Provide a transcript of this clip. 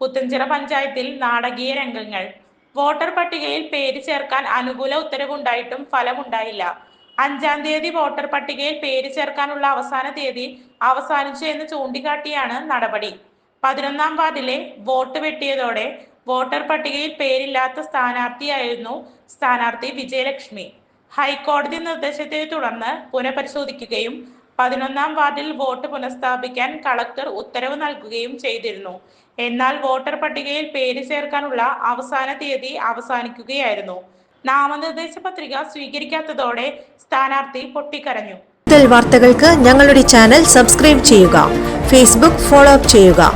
പുത്തഞ്ചിറ പഞ്ചായത്തിൽ നാടകീയ രംഗങ്ങൾ. വോട്ടർ പട്ടികയിൽ പേര് ചേർക്കാൻ അനുകൂല ഉത്തരവുണ്ടായിട്ടും ഫലമുണ്ടായില്ല. അഞ്ചാം തീയതി വോട്ടർ പട്ടികയിൽ പേര് ചേർക്കാനുള്ള അവസാന തീയതി അവസാനിച്ചു എന്ന് ചൂണ്ടിക്കാട്ടിയാണ് നടപടി. പതിനൊന്നാം വാർഡിലെ വോട്ട് വെട്ടിയതോടെ വോട്ടർ പട്ടികയിൽ പേരില്ലാത്ത സ്ഥാനാർത്ഥിയായിരുന്നു സ്ഥാനാർത്ഥി വിജയലക്ഷ്മി. ഹൈക്കോടതി നിർദ്ദേശത്തെ തുടർന്ന് പുനഃപരിശോധിക്കുകയും പതിനൊന്നാം വാർഡിൽ വോട്ട് പുനഃസ്ഥാപിക്കാൻ കളക്ടർ ഉത്തരവ് നൽകുകയും ചെയ്തിരുന്നു. എന്നാൽ വോട്ടർ പട്ടികയിൽ പേര് ചേർക്കാനുള്ള അവസാന തീയതി അവസാനിക്കുകയായിരുന്നു. നാമനിർദ്ദേശ പത്രിക സ്വീകരിക്കാത്തതോടെ സ്ഥാനാർത്ഥി പൊട്ടിക്കരഞ്ഞു. കൂടുതൽ വാർത്തകൾക്ക് ഞങ്ങളുടെ ചാനൽ സബ്സ്ക്രൈബ് ചെയ്യുക. ഫേസ്ബുക്ക് ഫോളോ അപ്പ് ചെയ്യുക.